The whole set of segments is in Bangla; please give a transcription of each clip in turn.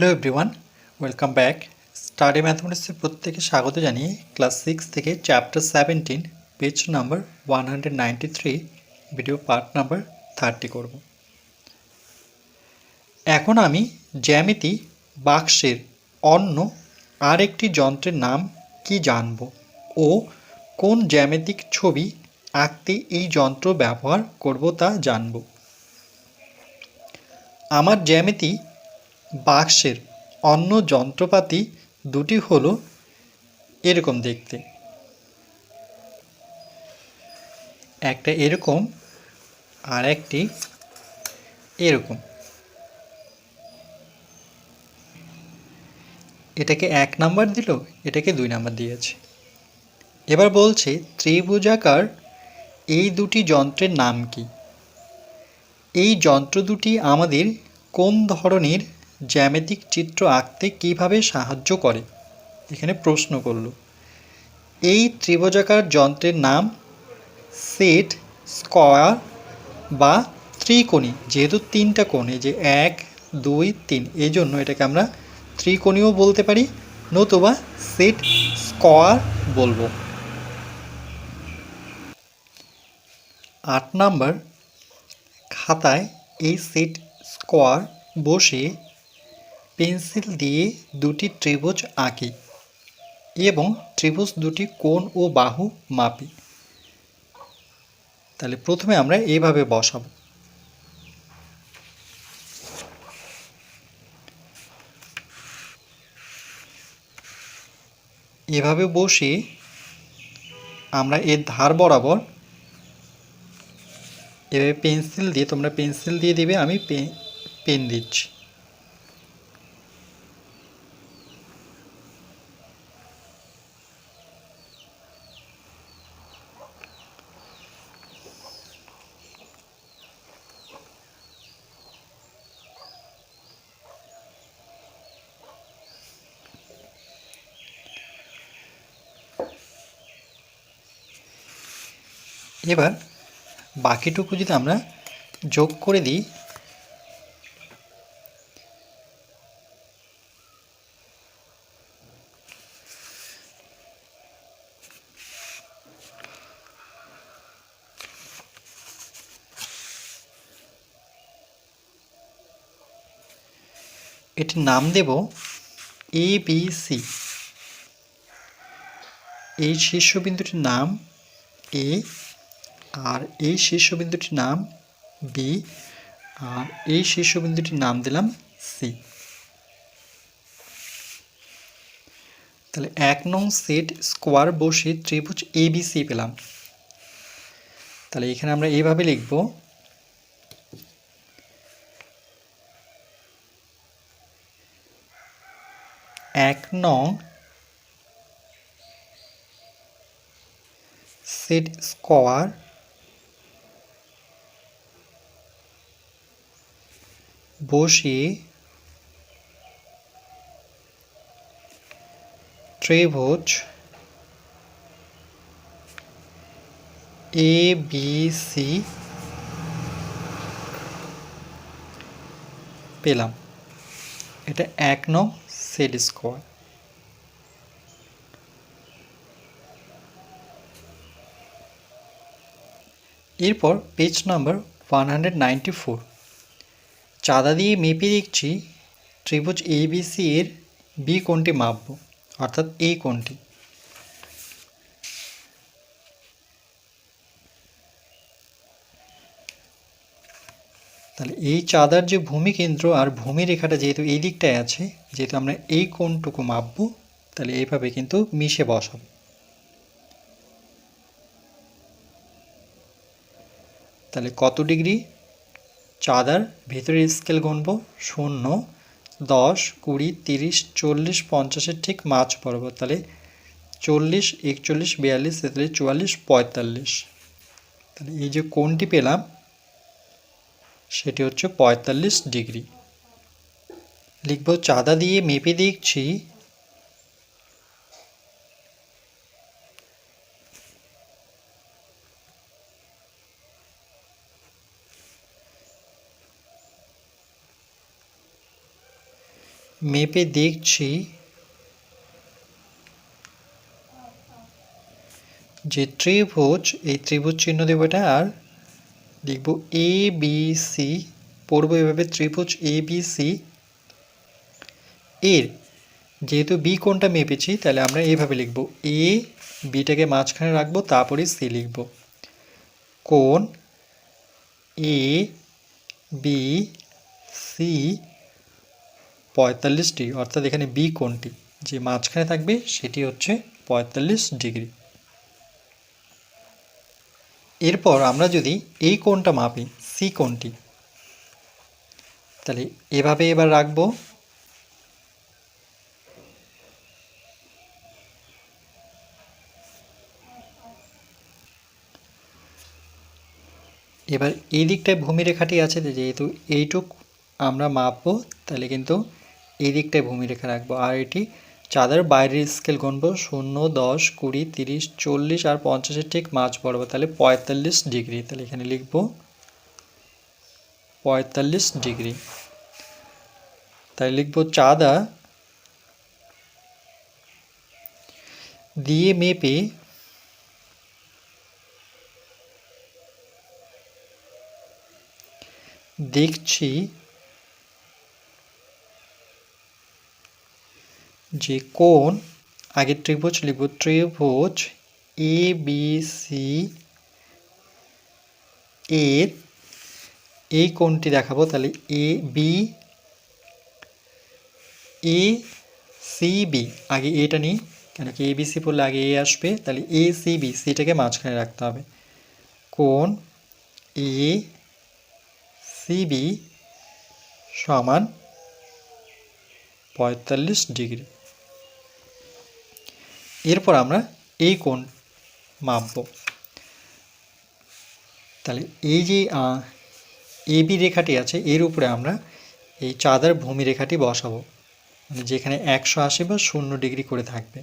Hello everyone, welcome back. Study ম্যাথমেটিক্সের প্রত্যেকে স্বাগত জানিয়ে ক্লাস সিক্স থেকে chapter seventeen, page number one hundred ninety three, video part number thirty করব। এখন আমি জ্যামিতি বাক্সের অন্য আরেকটি যন্ত্রের নাম কি জানব ও কোন জ্যামিতিক ছবি আঁকতে এই যন্ত্র ব্যবহার করব তা জানব। আমার জ্যামিতি বাক্সের অন্য যন্ত্রপাতি দুটি হলো এরকম দেখতে। একটা এরকম আর একটি এরকম। এটাকে এক নাম্বার দিল, এটাকে দুই নাম্বার দিয়েছে। এবার বলছে, ত্রিভুজাকার, এই দুটি যন্ত্রের নাম কি? এই যন্ত্র দুটি আমাদের কোন ধরনের জ্যামিতিক চিত্র আঁকতে কীভাবে সাহায্য করে? এখানে প্রশ্ন করল। এই ত্রিভুজাকার যন্ত্রের নাম সেট, স্কয়ার বা ত্রিকোণী, যেহেতু তিনটা কোণে, যে এক, দুই, তিন এই জন্য এটাকে আমরা ত্রিকোণীও বলতে পারি, নতুবা সেট, স্কোয়ার বলব। আট নাম্বার খাতায় এই সেট, স্কোয়ার বসে পেন্সিল দিয়ে দুটি ত্রিভুজ আঁকি এবং ত্রিভুজ দুটি কোণ ও বাহু মাপি। তাহলে প্রথমে আমরা এইভাবে বসাবো। এভাবে বসে আমরা এর ধার বরাবর এভাবে পেন্সিল দিয়ে তোমরা পেন্সিল দিয়ে দিবে, আমি পেন দিচ্ছি। এবার বাকিটুকু যদি আমরা যোগ করে দিই, এটির নাম দেব এ বি সি এই শীর্ষবিন্দুটির নাম এ আর এই শীর্ষবিন্দুটির নাম বি আর এই শীর্ষবিন্দুটির নাম দিলাম সি তাহলে এক নং সেট স্কোয়ার বসে ত্রিভুজ এ বি সি পেলাম। তাহলে এখানে আমরা এইভাবে লিখব, এক নং সেট স্কোয়ার বসিয়ে ত্রিভুজ এ বি সি পেলাম। এটা এক নং সেট স্কোয়ার এরপর page number one hundred ninety four চাঁদা দিয়ে মেপে দেখছি ত্রিভুজ এবিসি এর বি কোণটি মাপব, অর্থাৎ এই কোণটি। তাহলে এই চাঁদার যে ভূমি কেন্দ্র আর ভূমি রেখাটা যেহেতু এই দিকটায় আছে, যেহেতু আমরা এই কোণটুকু মাপব, তাহলে এইভাবে কিন্তু মিশে বসাবো। তাহলে কত ডিগ্রি? চাঁদার ভেতরের স্কেল গুনব শূন্য, দশ, কুড়ি, তিরিশ, চল্লিশ, পঞ্চাশের ঠিক মাছ বরাবর, তাহলে চল্লিশ, একচল্লিশ, বিয়াল্লিশ, তেতাল্লিশ, চুয়াল্লিশ, পঁয়তাল্লিশ। তাহলে এই যে কোনটি পেলাম, সেটি হচ্ছে পঁয়তাল্লিশ ডিগ্রি। লিখব চাঁদা দিয়ে মেপে দেখছি মেপে দেখছি যে ত্রিভুজ, এই ত্রিভুজ চিহ্ন দেবো এটা, আর লিখব এ বি সি পড়ব এভাবে ত্রিভুজ এ বি সি এর, যেহেতু বি কোনটা মেপেছি, তাহলে আমরা এইভাবে লিখব এ বিটাকে মাঝখানে রাখব, তারপরে সি লিখব। কোন এ বি সি পঁয়তাল্লিশ ডিগ্রি অর্থাৎ এখানে বি কোনটি? যে মাঝখানে থাকবে সেটি হচ্ছে পঁয়তাল্লিশ ডিগ্রি। এরপর আমরা যদি এই কোণটা মাপি সি কোণটি, তাহলে এভাবে এবার রাখব। এবার এই দিকটায় ভূমিরেখাটি আছে, যেহেতু এইটুক আমরা মাপবো, তাহলে কিন্তু এই দিকটায় ভূমিরেখা রাখব। আর এটি চাঁদের বাইরের স্কেল গুনবো, শূন্য, দশ, কুড়ি, তিরিশ, চল্লিশ আর পঞ্চাশের ঠিক মাঝ বরাবর। তাহলে পঁয়তাল্লিশ ডিগ্রি। তাহলে এখানে লিখব পঁয়তাল্লিশ ডিগ্রি। তাই লিখব চাঁদা দিয়ে মেপে দেখছি যে কোন আগে ত্রিভুজ লিখব ত্রিভুজ এ বি সি এর, এই কোণটি দেখাবো তাহলে A B A C B আগে এটা নিই, কেন কি এ বি সি পড়লে আগে এ আসবে, তাহলে এ সি বি সিটাকে মাঝখানে রাখতে হবে। কোন এ সিবি সমান পঁয়তাল্লিশ ডিগ্রি। এরপর আমরা এই কোণ মাপব। তাহলে এই যে এবি রেখাটি আছে, এর উপরে আমরা এই চাঁদার ভূমি রেখাটি বসাবো। মানে যেখানে একশো আশি বা শূন্য ডিগ্রি করে থাকবে।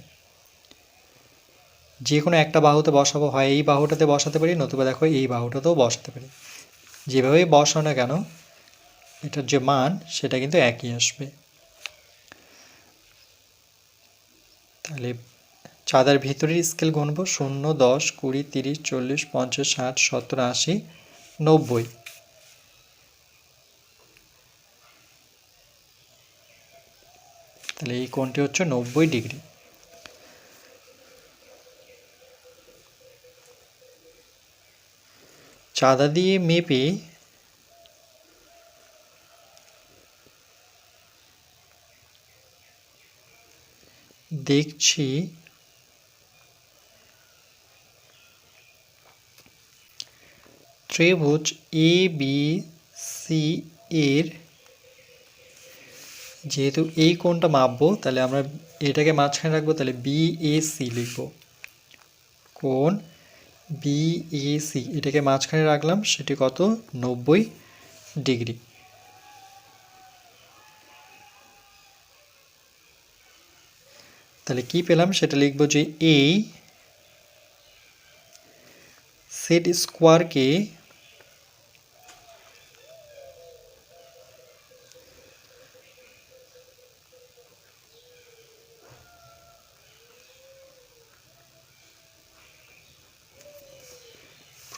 যে কোনো একটা বাহুতে বসাবো, হয় এই বাহুটাতে বসাতে পারি, নতুবা দেখো এই বাহুটাতেও বসাতে পারি। যেভাবেই বসাও না কেন, এটার যে মান, সেটা কিন্তু একই আসবে। তাহলে চাঁদার ভিতরের স্কেল গুনবো শূন্য, দশ, কুড়ি, তিরিশ, চল্লিশ, পঞ্চাশ, ষাট, সত্তর, আশি, নব্বই। তাহলে এই কোণটি হচ্ছে নব্বই ডিগ্রি। চাঁদা দিয়ে মেপে দেখছি ত্রিভুজ এ বি সি এর, যেহেতু এই কোণটা মাপবো, তাহলে আমরা এটাকে মাঝখানে রাখব, তাহলে বি এ সি লিখব। কোণ বিএসি এটাকে মাঝখানে রাখলাম, সেটি কত? নব্বই ডিগ্রি। তাহলে কি পেলাম? সেটা লিখব যে এই সেট স্কোয়ারকে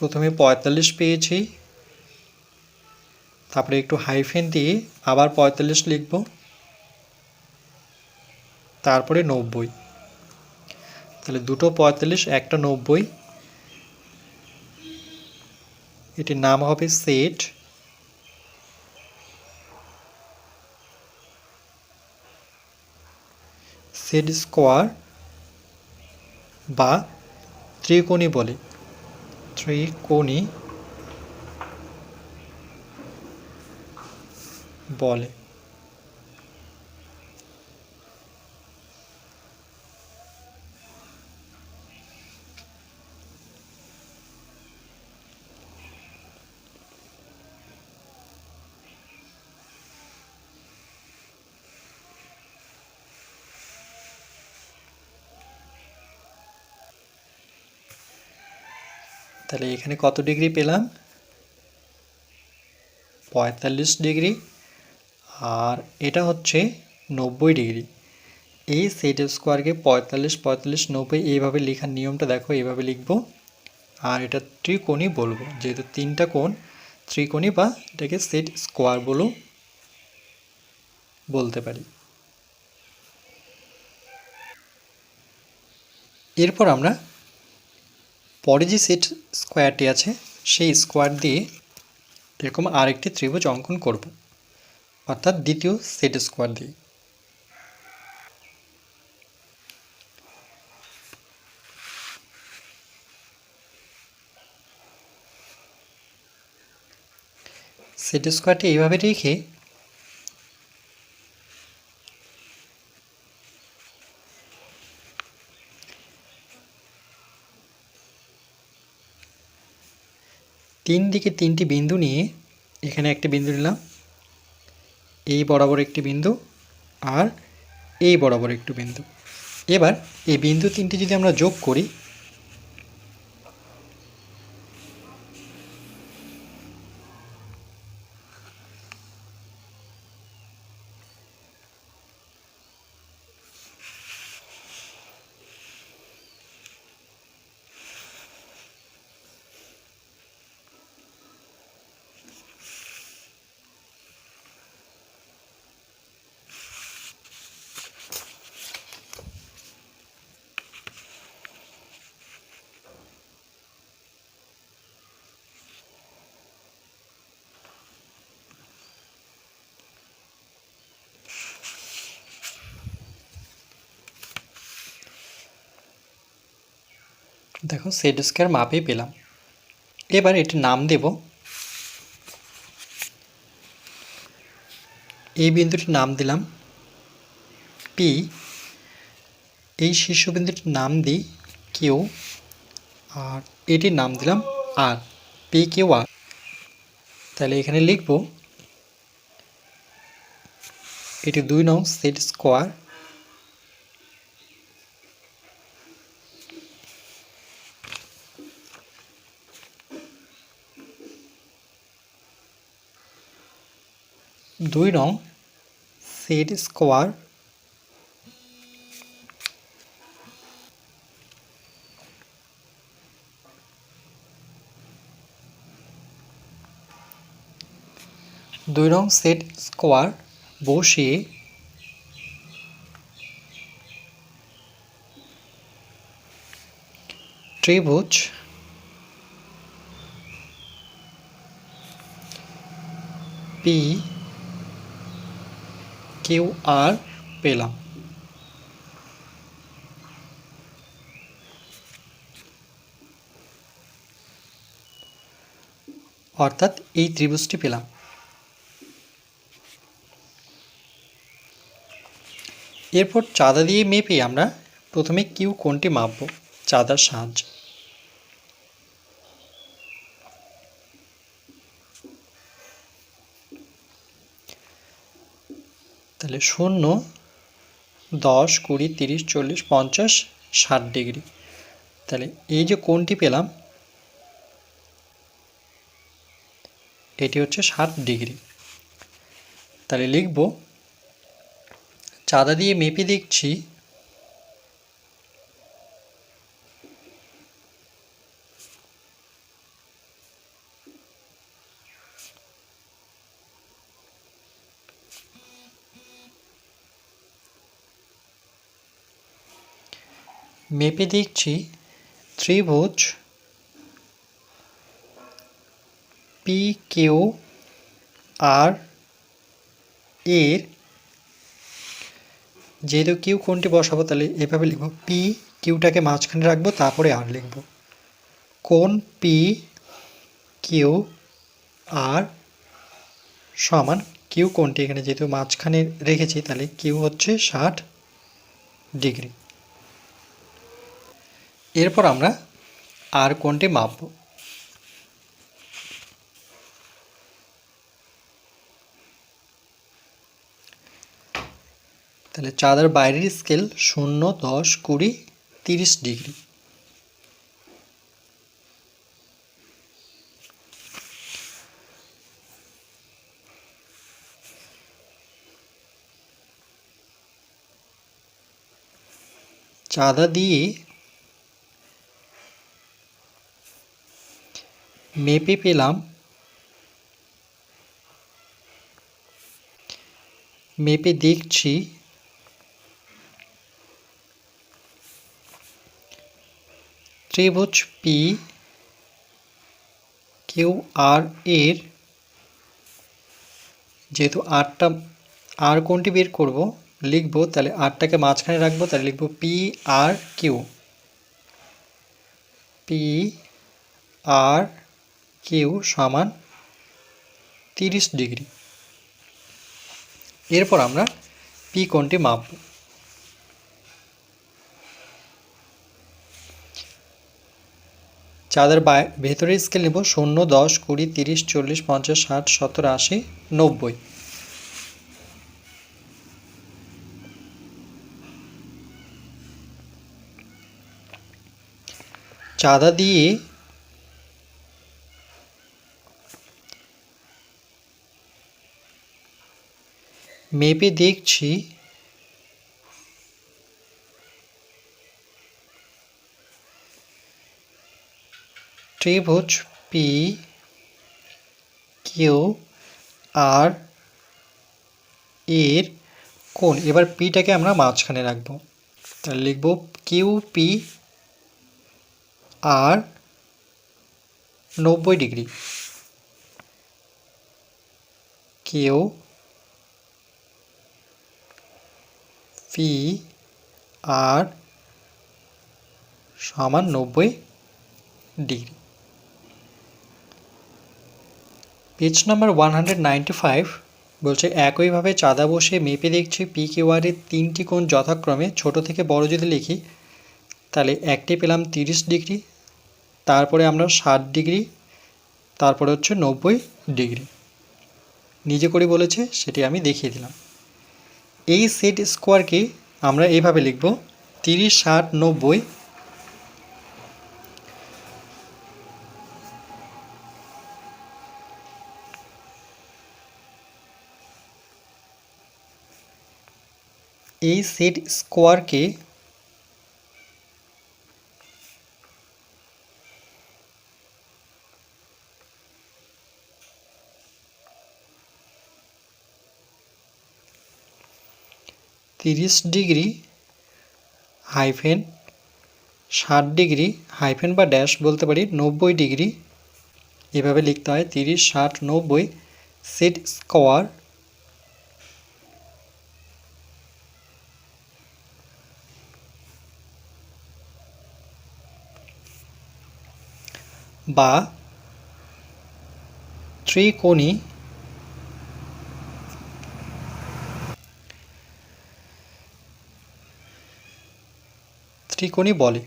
প্রথমে পঁয়তাল্লিশ পেয়েছি। তারপরে একটু হাইফেন দিয়ে আবার পঁয়তাল্লিশ লিখব। তারপরে নব্বই। তাহলে দুটো পঁয়তাল্লিশ, একটা নব্বই। এটির নাম হবে সেট সেট স্কোয়ার বা ত্রিকোণী বলে। ত্রিকোণী বলে। তাহলে এখানে কত ডিগ্রি পেলাম? পঁয়তাল্লিশ ডিগ্রি। আর এটা হচ্ছে নব্বই ডিগ্রি। এই সেট স্কোয়ারকে পঁয়তাল্লিশ পঁয়তাল্লিশ, নব্বই এইভাবে লেখার নিয়মটা দেখো, এইভাবে লিখব। আর এটা ত্রিকোণই বলব, যেহেতু তিনটা কোণ, ত্রিকোণী বা এটাকে সেট স্কোয়ার বলেও বলতে পারি। এরপর আমরা পরে যে সেট স্কোয়ারটি আছে, সেই স্কোয়ার দিয়ে এরকম আরেকটি ত্রিভুজ অঙ্কন করব। অর্থাৎ দ্বিতীয় সেট স্কোয়ার দিয়ে। সেট স্কোয়ারটি এইভাবে রেখে তিন দিকে তিনটি বিন্দু নিয়ে এখানে একটি বিন্দু নিলাম। এই বরাবর একটি বিন্দু আর এই বরাবর একটু বিন্দু। এবার এই বিন্দু তিনটি যদি আমরা যোগ করি দেখো সেট স্কোয়ার মাপে পেলাম। এবার এটির নাম দেব। এই বিন্দুটির নাম দিলাম পি এই শীর্ষবিন্দুটির নাম দিই কিউ আর এটির নাম দিলাম আর পি কিউ আর তাহলে এখানে লিখব, এটি দুই নং সেট স্কোয়ার দুই নং সেট স্কোয়ার। দুই নং সেট স্কোয়ার বসিয়ে ত্রিভুজ। পি কিউ আর পেলাম। অর্থাৎ এই ত্রিভুজটি পেলাম। এরপর চাঁদা দিয়ে মেপে আমরা প্রথমে কিউ কোনটি মাপব? চাঁদার সাহায্যে। তাহলে শূন্য, দশ, কুড়ি, তিরিশ, চল্লিশ, পঞ্চাশ, ষাট ডিগ্রি। তাহলে এই যে কোনটি পেলাম, এটি হচ্ছে ষাট ডিগ্রি। তাহলে লিখব, চাঁদা দিয়ে মেপে দেখছি মেপে দেখছি ত্রিভুজ পি কিউ আর এর যেহেতু কিউ কোনটি বসাবো তাহলে এভাবে লিখব। পি কিউটাকে মাঝখানে রাখব, তারপরে আর লিখব। কোন পি কিউ আর সমান কিউ কোনটি? এখানে যেহেতু মাঝখানে রেখেছি, তাহলে কিউ হচ্ছে ষাট ডিগ্রি। এরপর আমরা আর কোনটি মাপব? তাহলে চাঁদার বাইরের স্কেল শূন্য, দশ, কুড়ি, তিরিশ ডিগ্রি। চাঁদা দিয়ে মেপে পেলাম। মেপে দেখছি। ত্রিভুজ পি কিউ আর এর। যেহেতু আটটা আর কোনটি বের করব? লিখব, তাহলে আটটাকে মাঝখানে রাখব, তাহলে লিখব P R Q P R Q সমান তিরিশ ডিগ্রি। এরপর আমরা পি কোণটি মাপব। চাঁদের ভেতরে স্কেল নেব শূন্য, দশ, কুড়ি, তিরিশ, চল্লিশ, পঞ্চাশ, ষাট, সত্তর, আশি, নব্বই। চাঁদা দিয়ে মেপে দেখছি। ত্রিভুজ পি কিউ আর এর কোণ। এবার পিটাকে আমরা মাঝখানে রাখব। তাহলে লিখব কিউ পি আর নব্বই ডিগ্রি। কিউ পি আর সমান নব্বই degree. Page number one hundred five বলছে, একইভাবে চাঁদা বসে মেপে দেখছি পি কিউআরের তিনটি কোণ যথাক্রমে, ছোট থেকে বড় যদি লিখি, তাহলে একটি পেলাম তিরিশ ডিগ্রি, তারপরে আমরা ষাট ডিগ্রি, তারপরে হচ্ছে নব্বই ডিগ্রি। নিজে করে বলেছে, সেটি আমি দেখিয়ে দিলাম। এই সেট স্কোয়ারকে আমরা এইভাবে লিখব তিরিশ ষাট নব্বই। এই সেট স্কোয়ারকে তিরিশ ডিগ্রি হাইফেন ষাট ডিগ্রি হাইফেন বা ড্যাশ বলতে পারি নব্বই ডিগ্রি। এভাবে লিখতে হয় তিরিশ, ষাট, নব্বই সেট স্কোয়ার। বা ত্রিকোণী ত্রিকোণী বলে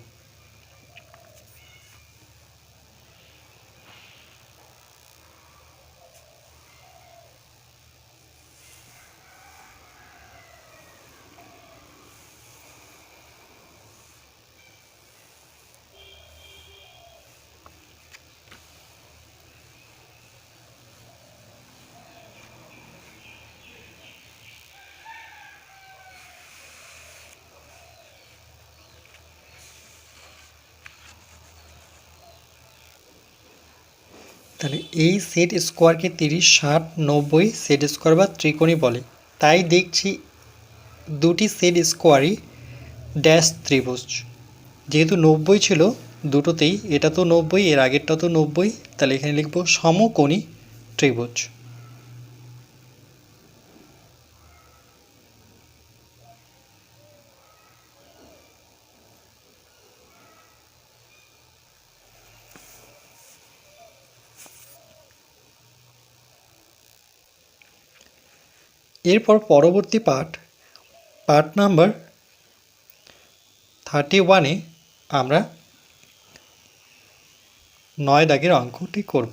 তাহলে এই সেট স্কোয়ারকে তিরিশ, ষাট, নব্বই সেট স্কোয়ার বা ত্রিকোণী বলে। তাই দেখছি দুটি সেট স্কোয়ারই ড্যাশ ত্রিভুজ। যেহেতু নব্বই ছিল দুটোতেই, এটা তো নব্বই, এর আগেরটা তো নব্বই, তাহলে এখানে লিখব সমকোণী ত্রিভুজ। এরপর পরবর্তী পার্ট পার্ট নাম্বার থার্টি ওয়ানে আমরা নয় দাগের অঙ্কটি করব।